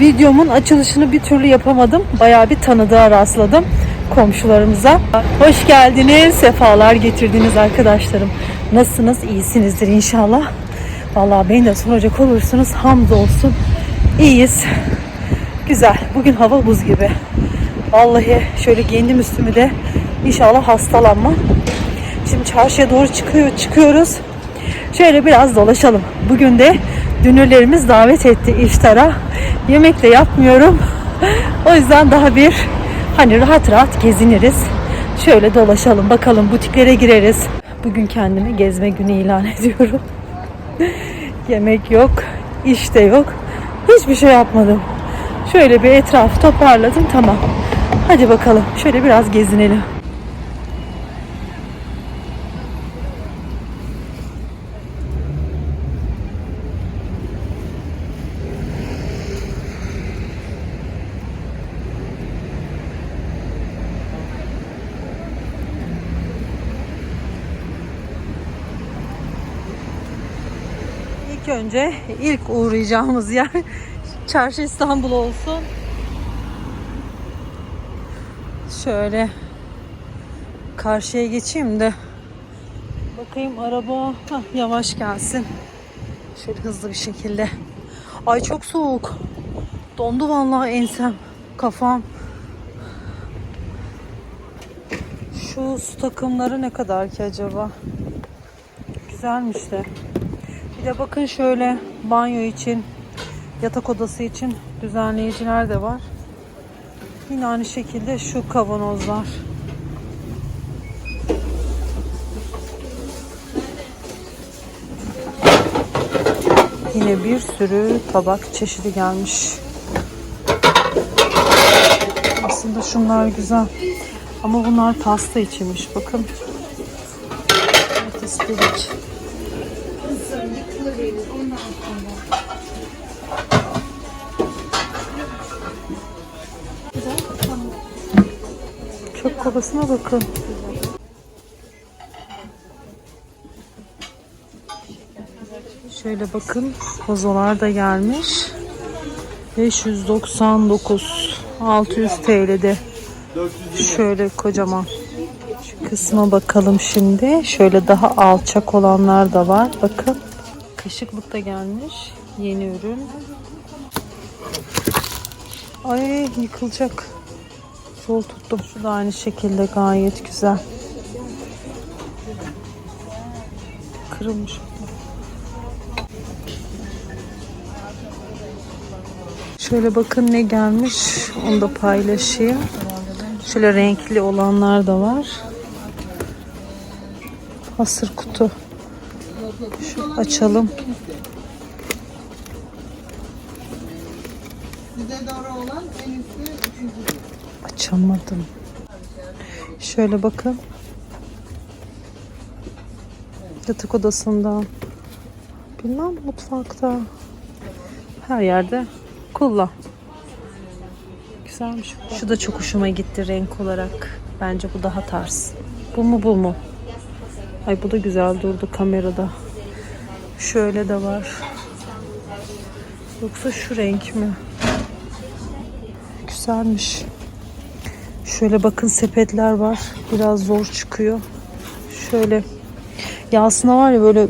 videomun açılışını bir türlü yapamadım. Bayağı bir tanıdığa rastladım komşularımıza. Hoş geldiniz, sefalar getirdiniz arkadaşlarım. Nasılsınız? İyisinizdir inşallah. Vallahi beni de soracak olursunuz hamdolsun. İyiyiz. Güzel. Bugün hava buz gibi. Vallahi şöyle giyindim üstümü de inşallah hastalanmam. Şimdi çarşıya doğru çıkıyor, çıkıyoruz. Şöyle biraz dolaşalım. Bugün de dünürlerimiz davet etti iftara. Yemek de yapmıyorum. O yüzden daha bir hani rahat rahat geziniriz. Şöyle dolaşalım bakalım butiklere gireriz. Bugün kendimi gezme günü ilan ediyorum. Yemek yok, iş de yok. Hiçbir şey yapmadım. Şöyle bir etrafı toparladım tamam. Hadi bakalım şöyle biraz gezinelim. İlk önce ilk uğrayacağımız yer Çarşı İstanbul olsun. Şöyle karşıya geçeyim de bakayım araba Hah, yavaş gelsin. Şöyle hızlı bir şekilde. Ay çok soğuk. Dondu vallahi ensem, kafam. Şu su takımları ne kadar ki acaba? Güzelmiş de. Bir de bakın şöyle banyo için, yatak odası için düzenleyiciler de var. Yine aynı şekilde şu kavanozlar. Yine bir sürü tabak çeşidi gelmiş. Aslında şunlar güzel. Ama bunlar pasta içinmiş. Bakın. Evet, kovasına bakın. Şöyle bakın vazolar da gelmiş. 599 600 TL'de. Şöyle kocaman. Şu kısma bakalım şimdi. Şöyle daha alçak olanlar da var. Bakın. Kaşıklık da gelmiş. Yeni ürün. Ay yıkılacak. Zor tuttum. Şu da aynı şekilde gayet güzel. Kırılmış. Şöyle bakın ne gelmiş. Onu da paylaşayım. Şöyle renkli olanlar da var. Hasır kutu. Şu açalım. Açamadım. Şöyle bakın. Yatak odasında. Bilmem mutfakta. Her yerde kullan. Güzelmiş. Şu da çok hoşuma gitti renk olarak. Bence bu daha tarz. Bu mu bu mu? Ay bu da güzel durdu kamerada. Şöyle de var. Yoksa şu renk mi? Güzelmiş. Şöyle bakın sepetler var. Biraz zor çıkıyor. Şöyle. Ya aslında var ya böyle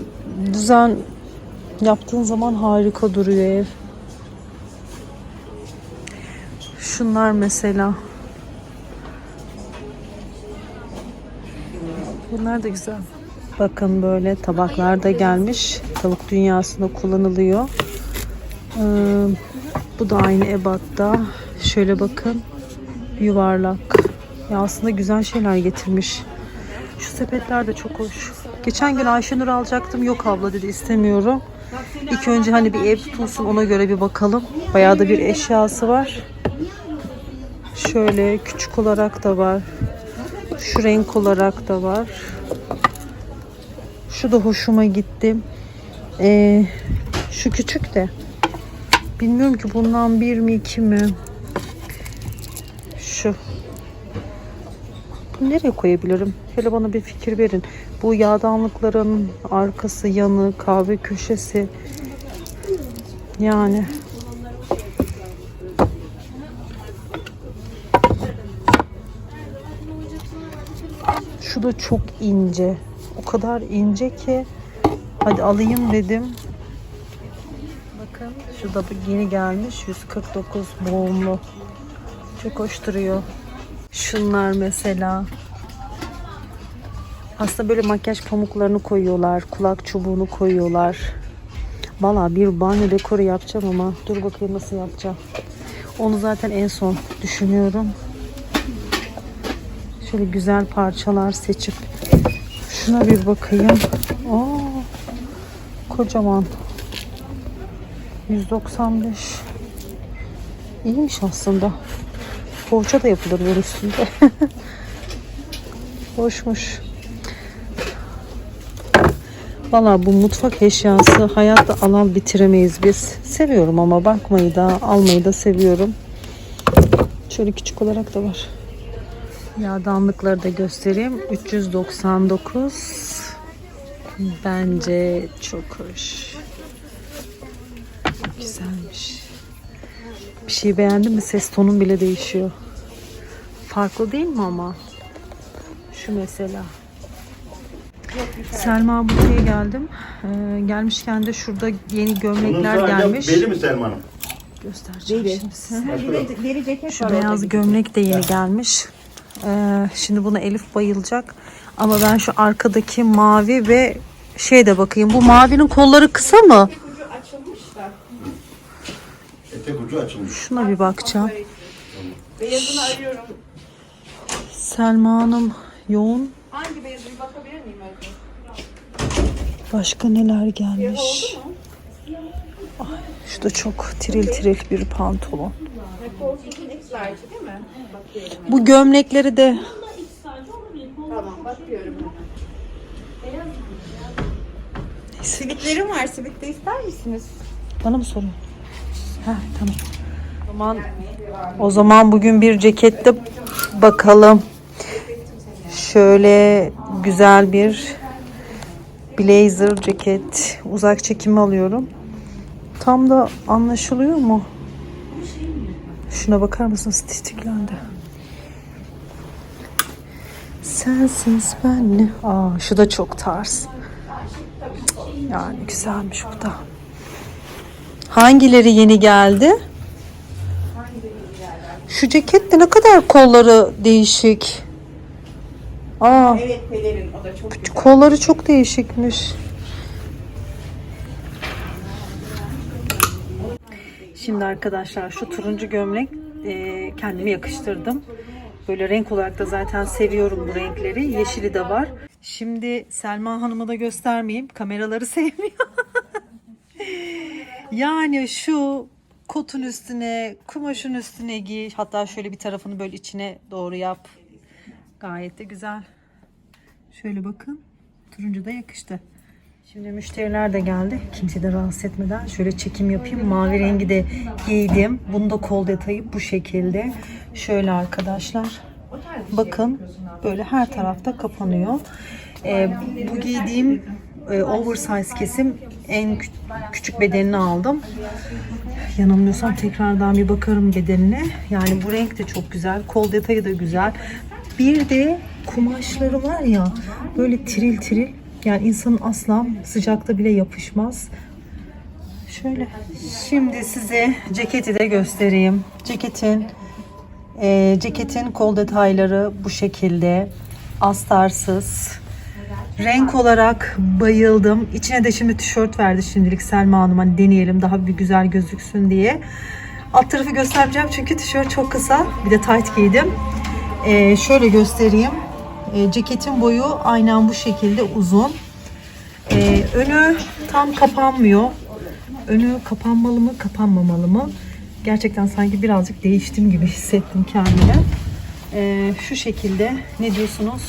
düzen yaptığın zaman harika duruyor ev. Şunlar mesela. Bunlar da güzel. Bakın böyle tabaklar da gelmiş. Tavuk dünyasında kullanılıyor. Ee, bu da aynı ebatta. Şöyle bakın. Yuvarlak. Ya aslında güzel şeyler getirmiş. Şu sepetler de çok hoş. Geçen gün Ayşenur alacaktım. Yok abla dedi istemiyorum. İlk önce hani bir ev tutulsun ona göre bir bakalım. Bayağı da bir eşyası var. Şöyle küçük olarak da var. Şu renk olarak da var. Şu da hoşuma gitti. Ee, şu küçük de. Bilmiyorum ki bundan bir mi iki mi? nereye koyabilirim? Şöyle bana bir fikir verin. Bu yağdanlıkların arkası, yanı, kahve köşesi. Yani. Şu da çok ince. O kadar ince ki. Hadi alayım dedim. Bakın şu da yeni gelmiş. 149 boğumlu. Çok hoş duruyor. Şunlar mesela. Aslında böyle makyaj pamuklarını koyuyorlar. Kulak çubuğunu koyuyorlar. Valla bir banyo dekoru yapacağım ama dur bakayım nasıl yapacağım. Onu zaten en son düşünüyorum. Şöyle güzel parçalar seçip şuna bir bakayım. Oo, kocaman. 195. İyiymiş aslında. Poğaça da yapılır böyle üstünde. Hoşmuş. Valla bu mutfak eşyası hayatta alan bitiremeyiz biz. Seviyorum ama bakmayı da almayı da seviyorum. Şöyle küçük olarak da var. Yağdanlıkları da göstereyim. 399. Bence çok hoş. Güzelmiş. Bir şey beğendin mi ses tonun bile değişiyor. Farklı değil mi ama? Şu mesela. Selma Buti'ye geldim. Ee, gelmişken de şurada yeni gömlekler gelmiş. Belli mi Selman'ım? Göstereceğim şimdi size. Ceket Şu var orada. beyaz gömlek de yeni gelmiş. Ee, şimdi buna Elif bayılacak. Ama ben şu arkadaki mavi ve şey de bakayım. Bu mavinin kolları kısa mı? Ucu açılmış. Şuna bir bakacağım. Beyazını arıyorum. Selma Hanım yoğun. Hangi beyazı bir bakabilir miyim önce? Başka neler gelmiş? Ay, şu da çok tiril tiril bir pantolon. Korkut'un X large değil mi? Bakıyorum. Bu gömlekleri de Tamam bakıyorum. Sivitlerim var. Sivit de ister misiniz? bana mı soruyor? Tamam. O zaman, o zaman bugün bir cekette bakalım. Şöyle güzel bir blazer ceket. Uzak çekimi alıyorum. Tam da anlaşılıyor mu? Şuna bakar mısınız? Titiklendi. Sensiz ben ne? Aa, şu da çok tarz. Yani güzelmiş bu da. Hangileri yeni geldi? Şu ceket de ne kadar kolları değişik. Aa, Evet pelerin o da çok güzel. kolları çok değişikmiş. Şimdi arkadaşlar şu turuncu gömlek e, kendime yakıştırdım. Böyle renk olarak da zaten seviyorum bu renkleri. Yeşili de var. Şimdi Selma Hanım'a da göstermeyeyim. Kameraları sevmiyor. Yani şu kotun üstüne, kumaşın üstüne giy. Hatta şöyle bir tarafını böyle içine doğru yap. Gayet de güzel. Şöyle bakın. Turuncu da yakıştı. Şimdi müşteriler de geldi. Kimse de rahatsız etmeden şöyle çekim yapayım. Mavi rengi de giydim. Bunu da kol detayı bu şekilde. Şöyle arkadaşlar. Bakın böyle her tarafta kapanıyor. Ee, bu giydiğim e, oversize kesim en kü- küçük bedenini aldım. Yanılmıyorsam tekrardan bir bakarım bedenine. Yani bu renk de çok güzel. Kol detayı da güzel. Bir de kumaşları var ya böyle tiril tiril. Yani insanın asla sıcakta bile yapışmaz. Şöyle. Şimdi size ceketi de göstereyim. Ceketin e, ceketin kol detayları bu şekilde. Astarsız. Renk olarak bayıldım. İçine de şimdi tişört verdi şimdilik Selma Hanım. Hani deneyelim daha bir güzel gözüksün diye. Alt tarafı göstereceğim çünkü tişört çok kısa. Bir de tight giydim. Ee, şöyle göstereyim. Ee, ceketin boyu aynen bu şekilde uzun. Ee, önü tam kapanmıyor. Önü kapanmalı mı, kapanmamalı mı? Gerçekten sanki birazcık değiştim gibi hissettim kendime. Ee, şu şekilde ne diyorsunuz?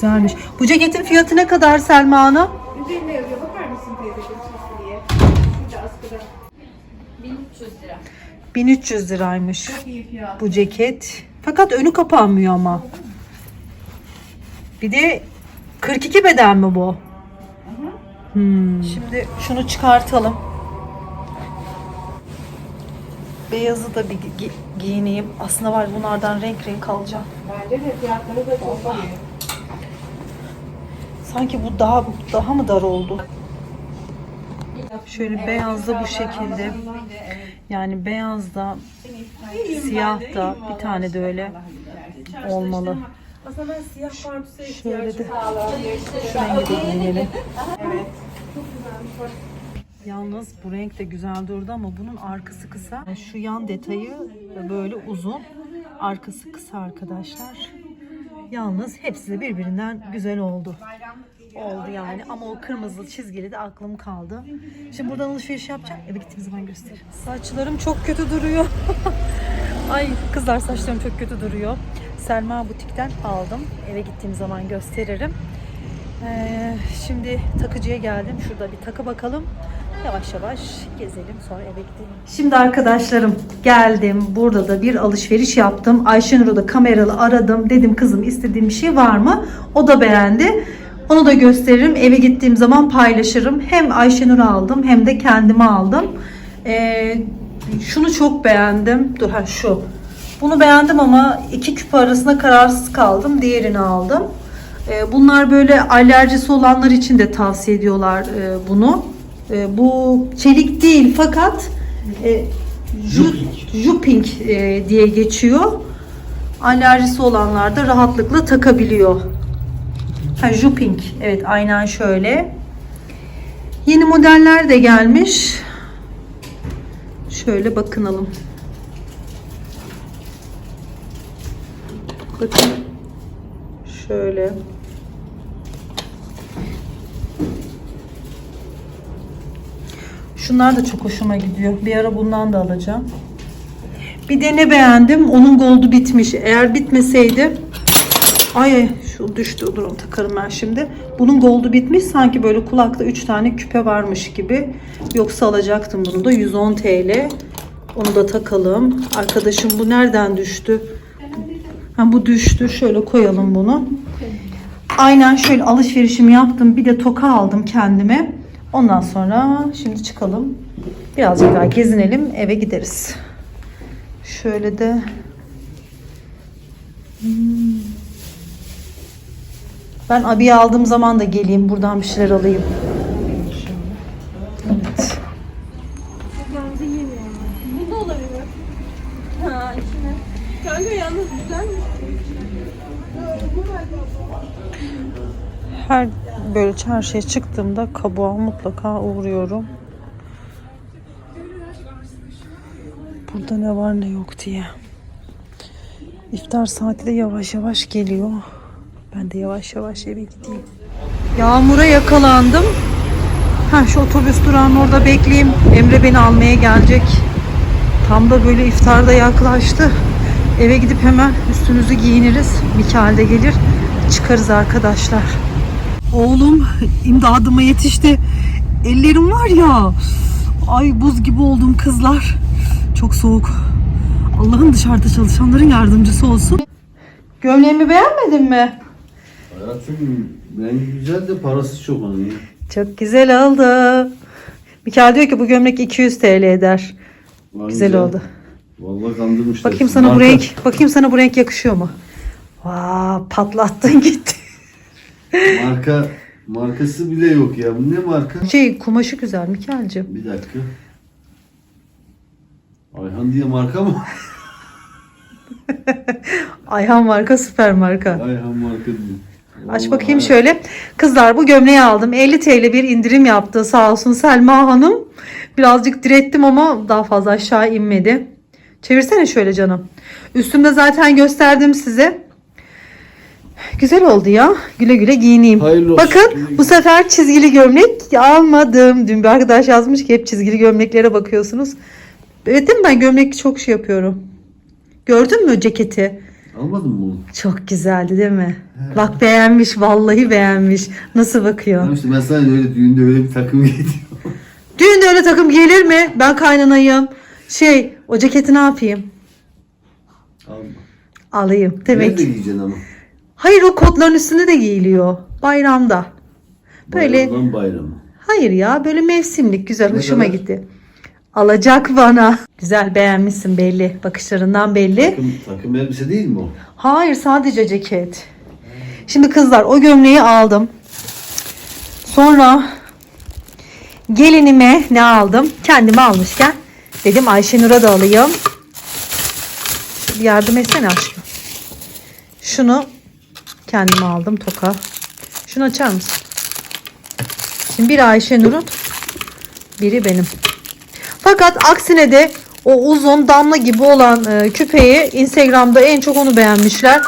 Güzelmiş. Bu ceketin fiyatı ne kadar Selma Hanım? Üzerine yazıyor. Bakar mısın teyzeciğim diye? Şurada askıda. 1300 liraymış Çok iyi fiyat. bu ceket. Fakat önü kapanmıyor ama. Bir de 42 beden mi bu? Hmm. Şimdi şunu çıkartalım. beyazı da bir gi- giyineyim. Aslında var bunlardan renk renk alacağım. Bence de fiyatları da çok iyi. Sanki bu daha daha mı dar oldu? Şöyle beyaz da bu şekilde. Yani beyaz da siyah da bir tane de öyle olmalı. Aslında ben siyah pardüse Şöyle de rengi de giyinelim. Yalnız bu renk de güzel durdu ama bunun arkası kısa. Şu yan detayı böyle uzun. Arkası kısa arkadaşlar. Yalnız hepsi de birbirinden güzel oldu. Oldu yani ama o kırmızı çizgili de aklım kaldı. Şimdi buradan alışveriş yapacağım. Eve gittiğim zaman gösteririm. Saçlarım çok kötü duruyor. Ay kızlar saçlarım çok kötü duruyor. Selma Butik'ten aldım. Eve gittiğim zaman gösteririm. Ee, şimdi takıcıya geldim. Şurada bir takı bakalım. Yavaş yavaş gezelim sonra eve gidelim. Şimdi arkadaşlarım geldim. Burada da bir alışveriş yaptım. Ayşenur'u da kameralı aradım. Dedim kızım istediğim bir şey var mı? O da beğendi. Onu da gösteririm. Eve gittiğim zaman paylaşırım. Hem Ayşenur'u aldım hem de kendime aldım. Ee, şunu çok beğendim. Dur ha şu. Bunu beğendim ama iki küpe arasında kararsız kaldım. Diğerini aldım. Ee, Bunlar böyle alerjisi olanlar için de tavsiye ediyorlar e, bunu. E, Bu çelik değil fakat e, ju- Juping e, diye geçiyor. Alerjisi olanlar da rahatlıkla takabiliyor. Ha, Juping. Evet aynen şöyle. Yeni modeller de gelmiş. Şöyle bakınalım. Bakın. Şöyle. Şunlar da çok hoşuma gidiyor. Bir ara bundan da alacağım. Bir de ne beğendim? Onun goldu bitmiş. Eğer bitmeseydi Ay şu düştü. Dur onu takarım ben şimdi. Bunun goldu bitmiş. Sanki böyle kulakta 3 tane küpe varmış gibi. Yoksa alacaktım bunu da. 110 TL. Onu da takalım. Arkadaşım bu nereden düştü? Ha, bu düştü. Şöyle koyalım bunu. Aynen şöyle alışverişimi yaptım. Bir de toka aldım kendime. Ondan sonra şimdi çıkalım. Birazcık daha gezinelim. Eve gideriz. Şöyle de Hmm. ben abiye aldığım zaman da geleyim. Buradan bir şeyler alayım. Evet. Bu da olabilir. Ha içine. Kanka yalnız güzelmiş. Her böyle çarşıya çıktığımda kabuğa mutlaka uğruyorum. Burada ne var ne yok diye. İftar saati de yavaş yavaş geliyor. Ben de yavaş yavaş eve gideyim. Yağmura yakalandım. Ha şu otobüs durağının orada bekleyeyim. Emre beni almaya gelecek. Tam da böyle iftarda yaklaştı. Eve gidip hemen üstümüzü giyiniriz. Mikael de gelir. Çıkarız arkadaşlar. Oğlum imdadıma yetişti. Ellerim var ya. Ay buz gibi oldum kızlar. Çok soğuk. Allah'ın dışarıda çalışanların yardımcısı olsun. Gömleğimi beğenmedin mi? Hayatım rengi güzel de parası çok ya. Çok güzel oldu. Mikael diyor ki bu gömlek 200 TL eder. Var Güzel güzel. oldu. Vallahi kandırmışlar. Bakayım sana bu Marka- renk, bakayım sana bu renk yakışıyor mu? Vaa patlattın gitti. Marka markası bile yok ya. Bu ne marka? Şey kumaşı güzel Mikael'cim. Bir dakika. Ayhan diye marka mı? Ayhan marka süper marka. Ayhan marka diyor. Aç bakayım hayat- şöyle. Kızlar bu gömleği aldım. 50 TL bir indirim yaptı sağ olsun Selma Hanım. Birazcık direttim ama daha fazla aşağı inmedi. Çevirsene şöyle canım. Üstümde zaten gösterdim size. Güzel oldu ya. Güle güle giyineyim. Hayırlı olsun. Bakın bu sefer çizgili gömlek almadım. Dün bir arkadaş yazmış ki hep çizgili gömleklere bakıyorsunuz. Evet değil mi ben gömlek çok şey yapıyorum. Gördün mü ceketi? Almadın mı bunu? Çok güzeldi değil mi? Bak beğenmiş vallahi beğenmiş. Nasıl bakıyor? Tamam işte ben sana öyle düğünde öyle bir takım giydim. Düğünde öyle takım gelir mi? Ben kaynanayım. Şey o ceketi ne yapayım? Alma. Alayım. Demek. Nerede giyeceksin ama? Hayır o kotların üstünde de giyiliyor. Bayramda. Böyle Bayramdan bayrama. hayır ya böyle mevsimlik güzel Ne hoşuma kadar? gitti. Alacak bana. Güzel beğenmişsin belli. Bakışlarından belli. Takım, takım elbise değil mi o? Hayır sadece ceket. Şimdi kızlar o gömleği aldım. Sonra gelinime ne aldım? Kendime almışken dedim Ayşenur'a da alayım. Bir yardım etsene aşkım. Şunu kendime aldım toka. Şunu açar mısın? Şimdi biri Ayşenur'un biri benim. Fakat aksine de o uzun damla gibi olan e, küpeyi Instagram'da en çok onu beğenmişler.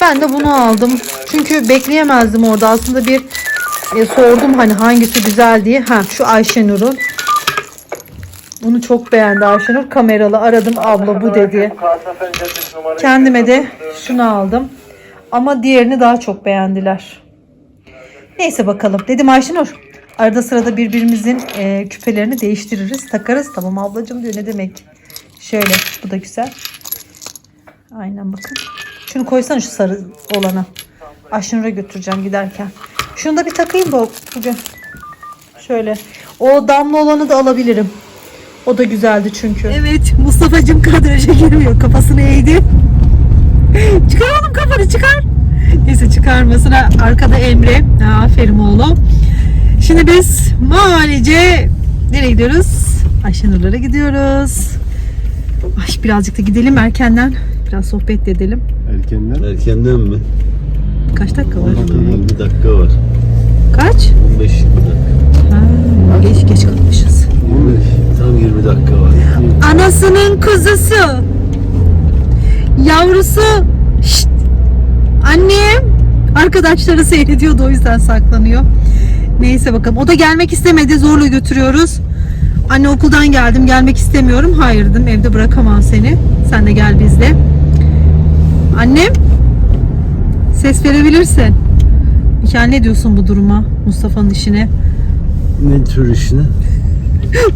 Ben de bunu aldım. Çünkü bekleyemezdim orada. Aslında bir e, sordum hani hangisi güzel diye. Ha şu Ayşenur'un. Bunu çok beğendi Ayşenur. Kameralı aradım abla bu dedi. Kendime de şunu aldım. Ama diğerini daha çok beğendiler. Neyse bakalım. Dedim Ayşenur. Arada sırada birbirimizin e, küpelerini değiştiririz, takarız. Tamam ablacığım diyor ne demek. Şöyle bu da güzel. Aynen bakın. Şunu koysana şu sarı olana. Ayşenur'a götüreceğim giderken. Şunu da bir takayım bu bugün. Şöyle. O damla olanı da alabilirim. O da güzeldi çünkü. Evet Mustafa'cığım kadraja girmiyor. Kafasını eğdi. çıkar kafanı çıkar. Neyse çıkarmasına arkada Emre. Aferin oğlum. Şimdi biz mahallece nereye gidiyoruz? Ayşenurlara gidiyoruz. Ay birazcık da gidelim erkenden. Biraz sohbet de edelim. Erkenden. Erkenden mi? Kaç dakika var? 20 dakika var. Kaç? 15-20 dakika. Ha, geç geç kalmışız. Tam 20 dakika var. Anasının kuzusu. Yavrusu. Şşt. Annem. Arkadaşları seyrediyordu o yüzden saklanıyor. Neyse bakalım. O da gelmek istemedi. Zorla götürüyoruz. Anne okuldan geldim. Gelmek istemiyorum. Hayır dedim. Evde bırakamam seni. Sen de gel bizle. Annem. Ses verebilirsin. Mikael ne diyorsun bu duruma? Mustafa'nın işine. Ne tür işine?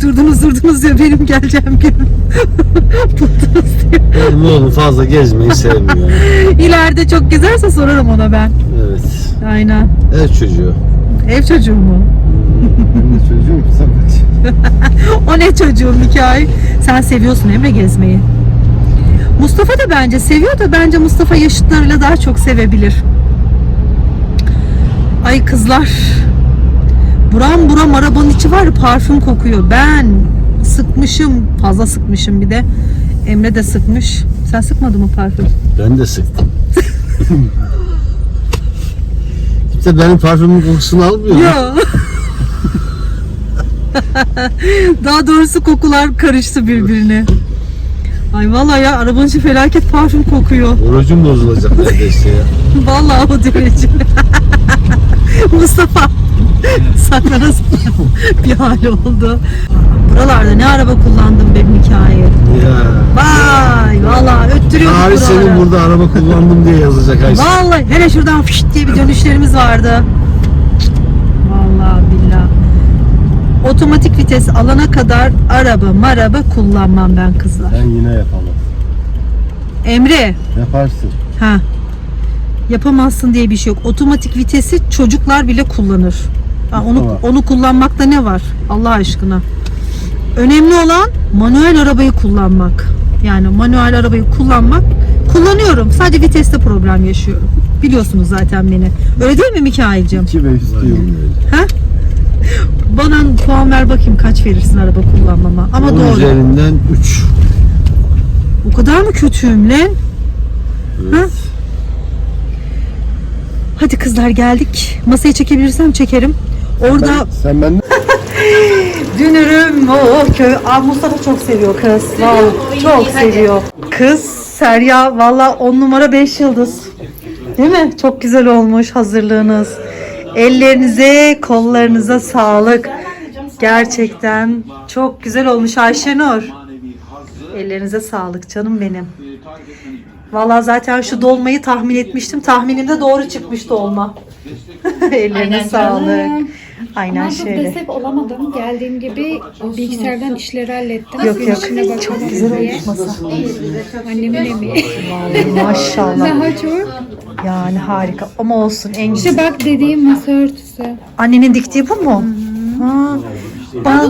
Durdunuz durdunuz diyor. Benim geleceğim gün. Buldunuz diyor. Benim oğlum fazla gezmeyi sevmiyor. İleride çok gezerse sorarım ona ben. Evet. Aynen. Ev çocuğu. Ev çocuğu mu? Ben de çocuğum sen kaç. O ne çocuğum Mikail? Sen seviyorsun Emre gezmeyi. Mustafa da bence seviyor da bence Mustafa yaşıtlarıyla daha çok sevebilir. Ay kızlar. Buram buram arabanın içi var parfüm kokuyor. Ben sıkmışım. Fazla sıkmışım bir de. Emre de sıkmış. Sen sıkmadın mı parfüm? Ben de sıktım. Kimse benim parfümün kokusunu almıyor. Ya. Daha doğrusu kokular karıştı birbirine. Ay vallahi ya arabanın içi felaket parfüm kokuyor. Orucum bozulacak neredeyse ya. Vallahi o derece. Mustafa saklana saklana bir hal oldu. Buralarda ne araba kullandım benim hikaye. Ya. Vay vallahi öttürüyorduk Tarih buraları. senin burada araba kullandım diye yazacak Ayşe. Vallahi hele şuradan fışt diye bir dönüşlerimiz vardı. Vallahi billah. Otomatik vites alana kadar araba maraba kullanmam ben kızlar. Ben yine yapamam. Emre Yaparsın. ha yapamazsın diye bir şey yok. Otomatik vitesi çocuklar bile kullanır. Ha, onu onu kullanmakta ne var Allah aşkına? Önemli olan manuel arabayı kullanmak. Yani manuel arabayı kullanmak kullanıyorum. Sadece viteste problem yaşıyorum. Biliyorsunuz zaten beni. Öyle değil mi Mikail'cim? 2 ve istiyorum. Bana puan ver bakayım kaç verirsin araba kullanmama. Ama doğru. üzerinden 3. O kadar mı kötüyüm lan? Evet. Hadi kızlar geldik. Masayı çekebilirsem çekerim. Orada Sen benden dünürüm o köy. Aa, Mustafa çok seviyor kız. Vallahi çok seviyor. Kız Serya valla 10 numara 5 yıldız. Değil mi? Çok güzel olmuş hazırlığınız. Ellerinize, kollarınıza sağlık. Gerçekten çok güzel olmuş Ayşenur. Ellerinize sağlık canım benim. Vallahi zaten şu dolmayı tahmin etmiştim. Tahminimde doğru çıkmış dolma. Ellerine sağlık. Aynen Ama şöyle. destek olamadım. Geldiğim gibi bilgisayardan işleri hallettim. Yok, yok. Bakalım Çok güzel diye. olmuş masa. Annemin emeği. Maşallah. Daha çok. Yani harika. Ama olsun en güzel. İşte bak dediğim masa örtüsü. Annenin diktiği bu mu? Ha. Bana,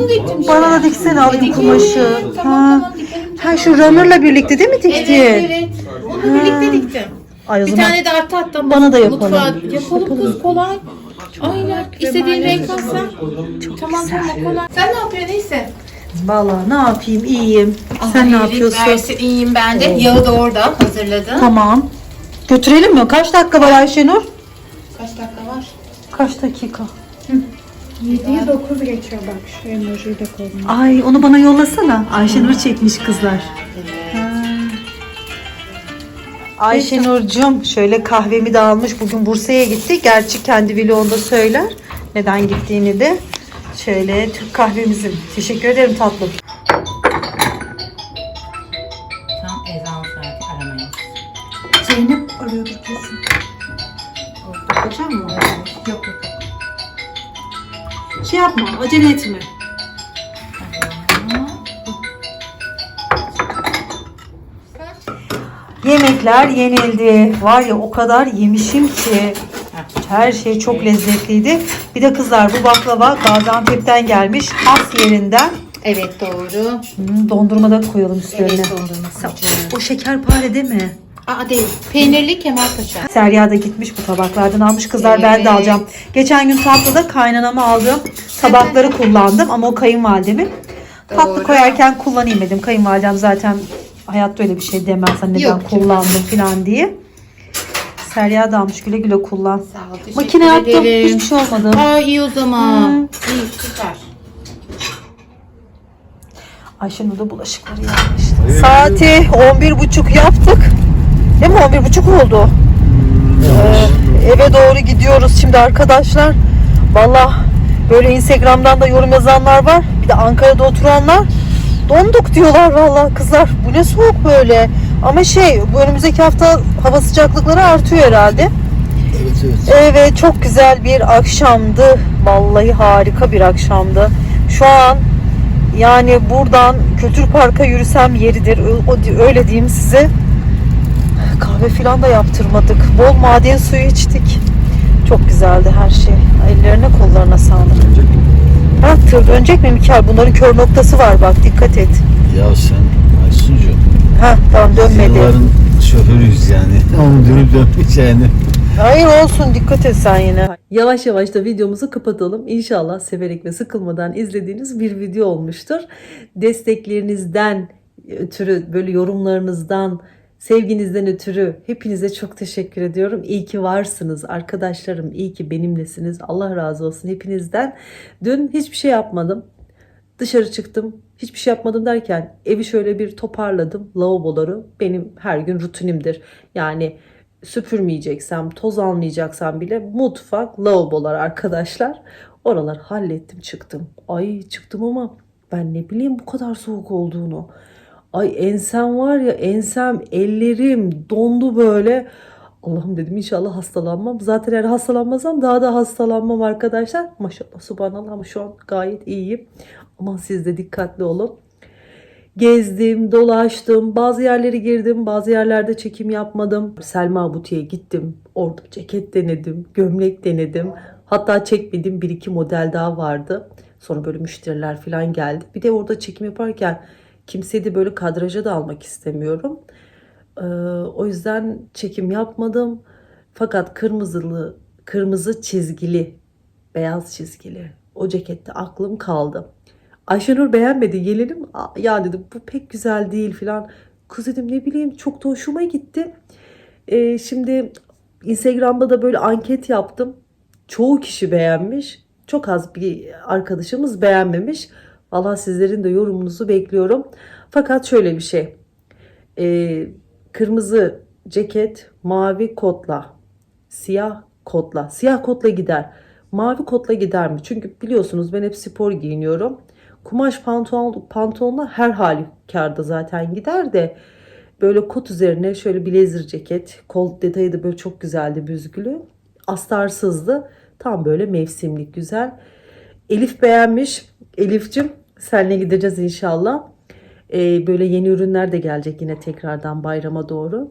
bana da diksene alayım kumaşı. Ha. Ha şu runner'la birlikte değil mi dikti? Evet evet. Onu birlikte diktim. Ay o Bir zaman tane de artı hatta Bana da yapalım. Mutfağa yapalım kız kolay. Aynen. İstediğin renk alsan. Tamam tamam kolay. Sen ne yapıyorsun neyse? vallahi ne yapayım iyiyim. Sen ne yapıyorsun? Versin, iyiyim ben de. Yağı da orada hazırladım. Tamam. Götürelim mi? Kaç dakika var Ayşenur? Kaç dakika var? Kaç dakika? 7'ye 9 geçiyor bak. Şu emojiyi de koydum. Ay onu bana yollasana. Ayşenur çekmiş kızlar. Ha. Ayşenur'cum şöyle kahvemi de almış. Bugün Bursa'ya gitti. Gerçi kendi vlogunda söyler. Neden gittiğini de. Şöyle Türk kahvemizin. Teşekkür ederim tatlım. Tam ezan saati aramayın. Zeynep arıyordur kesin. Bakacağım mı? Yok yok. Şey yapma, acele etme. Yemekler yenildi. Var ya o kadar yemişim ki. Her şey çok lezzetliydi. Bir de kızlar bu baklava Gaziantep'ten gelmiş. Has yerinden. Evet doğru. Hmm, dondurma da koyalım üstlerine. Evet dondurması. O şekerpare değil mi? Aa değil. Peynirli Kemalpaşa. Serya da gitmiş bu tabaklardan almış kızlar ben de Evet. alacağım. Geçen gün tatlıda kaynanama aldığım tabakları kullandım ama o kayınvalidemin. Tatlı Doğru. koyarken kullanayım dedim. Kayınvalidem zaten hayatta öyle bir şey demez. Hani neden Yok kullandım falan diye. Serya da almış güle güle kullan. Sağ ol. Makine yaptım ederim. hiçbir şey olmadı. Aa iyi o zaman. İyi süper. Ayşenur da bulaşıkları yapmıştı. Saati 11.30 yaptık. Değil mi? 11.30 oldu. Ee, eve doğru gidiyoruz şimdi arkadaşlar. Valla böyle Instagram'dan da yorum yazanlar var. Bir de Ankara'da oturanlar donduk diyorlar valla kızlar. Bu ne soğuk böyle. Ama şey bu önümüzdeki hafta hava sıcaklıkları artıyor herhalde. Evet evet. Evet çok güzel bir akşamdı. Vallahi harika bir akşamdı. Şu an yani buradan Kültür Park'a yürüsem yeridir. Öyle diyeyim size. Kahve falan da yaptırmadık. Bol maden suyu içtik. Çok güzeldi her şey. Ellerine kollarına sağlık. Ha tır dönecek mi Mikael? Bunların kör noktası var bak dikkat et. Ya sen Aysuncu. Ha tamam dönmedi. Yılların şoförüyüz yani. Onu dönüp yani. Hayır olsun dikkat et sen yine. Yavaş yavaş da videomuzu kapatalım. İnşallah severek ve sıkılmadan izlediğiniz bir video olmuştur. Desteklerinizden ötürü böyle yorumlarınızdan sevginizden ötürü hepinize çok teşekkür ediyorum. İyi ki varsınız arkadaşlarım. İyi ki benimlesiniz. Allah razı olsun hepinizden. Dün hiçbir şey yapmadım. Dışarı çıktım. Hiçbir şey yapmadım derken evi şöyle bir toparladım. Lavaboları benim her gün rutinimdir. Yani süpürmeyeceksem, toz almayacaksam bile mutfak, lavabolar arkadaşlar. Oralar hallettim çıktım. Ay çıktım ama ben ne bileyim bu kadar soğuk olduğunu. Ay ensem var ya ensem ellerim dondu böyle. Allah'ım dedim inşallah hastalanmam. Zaten eğer hastalanmasam daha da hastalanmam arkadaşlar. Maşallah subhanallah ama şu an gayet iyiyim. Ama siz de dikkatli olun. Gezdim, dolaştım, bazı yerlere girdim, bazı yerlerde çekim yapmadım. Selma Buti'ye gittim, orada ceket denedim, gömlek denedim. Hatta çekmedim bir iki model daha vardı. Sonra böyle müşteriler falan geldi. Bir de orada çekim yaparken kimseyi de böyle kadraja da almak istemiyorum. Ee, o yüzden çekim yapmadım. Fakat kırmızılı, kırmızı çizgili, beyaz çizgili o cekette aklım kaldı. Ayşenur beğenmedi. Gelelim "Aa, ya dedim bu pek güzel değil filan. Kız dedim ne bileyim çok da hoşuma gitti. Ee, şimdi Instagram'da da böyle anket yaptım. Çoğu kişi beğenmiş. Çok az bir arkadaşımız beğenmemiş. Valla sizlerin de yorumunuzu bekliyorum. Fakat şöyle bir şey. Ee, kırmızı ceket, mavi kotla, siyah kotla. Siyah kotla gider. Mavi kotla gider mi? Çünkü biliyorsunuz ben hep spor giyiniyorum. Kumaş pantolon, pantolonla her halükarda zaten gider de böyle kot üzerine şöyle blazer ceket. Kol detayı da böyle çok güzeldi büzgülü. Astarsızdı. Tam böyle mevsimlik güzel. Elif beğenmiş. Elif'cim senle gideceğiz inşallah. Ee, böyle yeni ürünler de gelecek yine tekrardan bayrama doğru.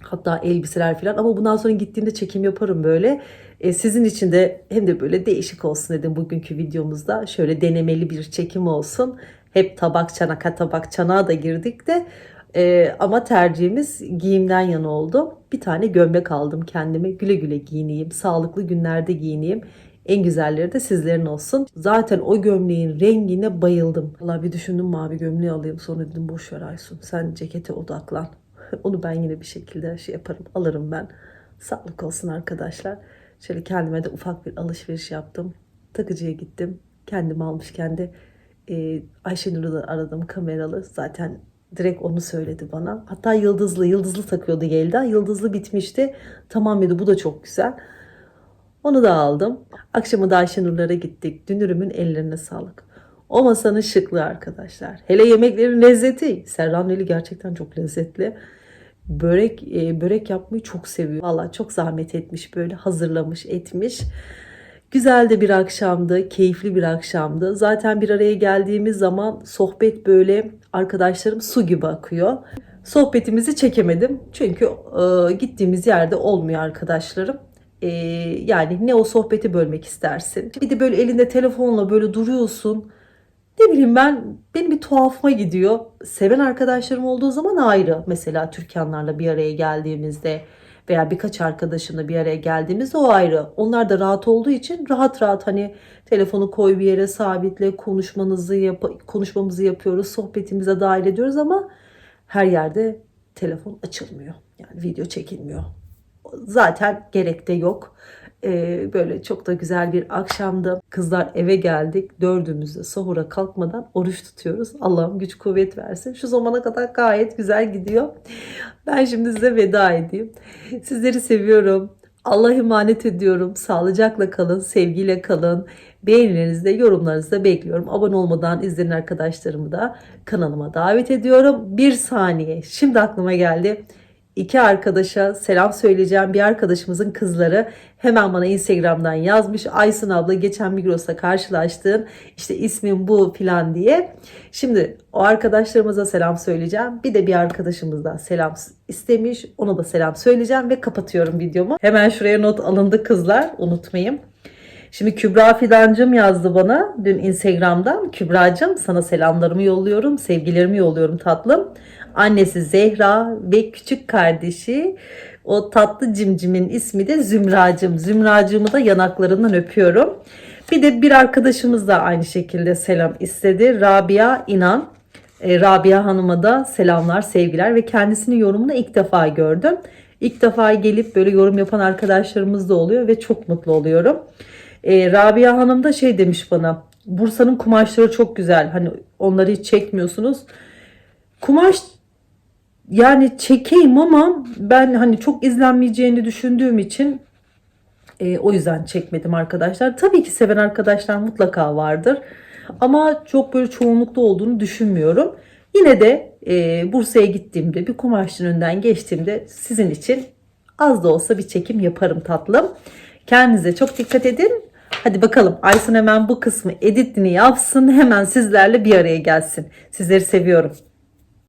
Hatta elbiseler falan ama bundan sonra gittiğimde çekim yaparım böyle. E, sizin için de hem de böyle değişik olsun dedim bugünkü videomuzda. Şöyle denemeli bir çekim olsun. hep tabak çanaka tabak çanağa da girdik de e, ama tercihimiz giyimden yana oldu. Bir tane gömlek aldım kendime. Güle güle giyineyim. Sağlıklı günlerde giyineyim. En güzelleri de sizlerin olsun. Zaten o gömleğin rengine bayıldım. Valla bir düşündüm mavi gömleği alayım. Sonra dedim boş ver Aysun. Sen cekete odaklan. Onu ben yine bir şekilde şey yaparım. Alırım ben. Sağlık olsun arkadaşlar. Şöyle kendime de ufak bir alışveriş yaptım. Takıcıya gittim. Kendim almışken de e, Ayşenur'u da aradım kameralı. Zaten direkt onu söyledi bana. Hatta yıldızlı, yıldızlı takıyordu Yelda. Yıldızlı bitmişti. Tamam dedi bu da çok güzel. Onu da aldım. Akşama da Ayşenur'lara gittik. Dünürümün ellerine sağlık. O masanın şıklığı arkadaşlar. Hele yemeklerin lezzeti. Serran eli gerçekten çok lezzetli. Börek e, börek yapmayı çok seviyor. Valla çok zahmet etmiş böyle hazırlamış etmiş. Güzel de bir akşamdı, keyifli bir akşamdı. Zaten bir araya geldiğimiz zaman sohbet böyle arkadaşlarım su gibi akıyor. Sohbetimizi çekemedim çünkü e, gittiğimiz yerde olmuyor arkadaşlarım. E, yani ne o sohbeti bölmek istersin. Bir de böyle elinde telefonla böyle duruyorsun. Ne bileyim ben benim bir tuhafıma gidiyor. Seven arkadaşlarım olduğu zaman ayrı. Mesela Türkanlarla bir araya geldiğimizde veya birkaç arkadaşımla bir araya geldiğimizde o ayrı. Onlar da rahat olduğu için rahat rahat hani telefonu koy bir yere sabitle konuşmanızı yap konuşmamızı yapıyoruz, sohbetimize dahil ediyoruz ama her yerde telefon açılmıyor. Yani video çekilmiyor. Zaten gerek de yok. Ee, böyle çok da güzel bir akşamdı. Kızlar eve geldik. Dördümüz de sahura kalkmadan oruç tutuyoruz. Allah'ım güç kuvvet versin. Şu zamana kadar gayet güzel gidiyor. Ben şimdi size veda edeyim. Sizleri seviyorum. Allah'a emanet ediyorum. Sağlıcakla kalın, sevgiyle kalın. Beğenilerinizi de yorumlarınızı da bekliyorum. Abone olmadan izleyen arkadaşlarımı da kanalıma davet ediyorum. Bir saniye. Şimdi aklıma geldi. İki arkadaşa selam söyleyeceğim. Bir arkadaşımızın kızları hemen bana Instagram'dan yazmış. Aysun abla geçen Migros'ta karşılaştığın işte ismin bu filan diye. Şimdi o arkadaşlarımıza selam söyleyeceğim. Bir de bir arkadaşımızdan selam istemiş. Ona da selam söyleyeceğim ve kapatıyorum videomu. Hemen şuraya not alındı kızlar. Unutmayın. Şimdi Kübra Fidancım yazdı bana dün Instagram'dan. Kübra'cığım sana selamlarımı yolluyorum, sevgilerimi yolluyorum tatlım. Annesi Zehra ve küçük kardeşi o tatlı cimcimin ismi de Zümracım. Zümracığımı da yanaklarından öpüyorum. Bir de bir arkadaşımız da aynı şekilde selam istedi. Rabia İnan. E, Rabia Hanım'a da selamlar, sevgiler ve kendisinin yorumunu ilk defa gördüm. İlk defa gelip böyle yorum yapan arkadaşlarımız da oluyor ve çok mutlu oluyorum. E, Rabia Hanım da şey demiş bana. Bursa'nın kumaşları çok güzel. Hani onları hiç çekmiyorsunuz. Kumaş yani çekeyim ama ben hani çok izlenmeyeceğini düşündüğüm için e, o yüzden çekmedim arkadaşlar. Tabii ki seven arkadaşlar mutlaka vardır. Ama çok böyle çoğunlukta olduğunu düşünmüyorum. Yine de e, Bursa'ya gittiğimde bir kumaşçının önünden geçtiğimde sizin için az da olsa bir çekim yaparım tatlım. Kendinize çok dikkat edin. Hadi bakalım Aysun hemen bu kısmı editini yapsın. Hemen sizlerle bir araya gelsin. Sizleri seviyorum.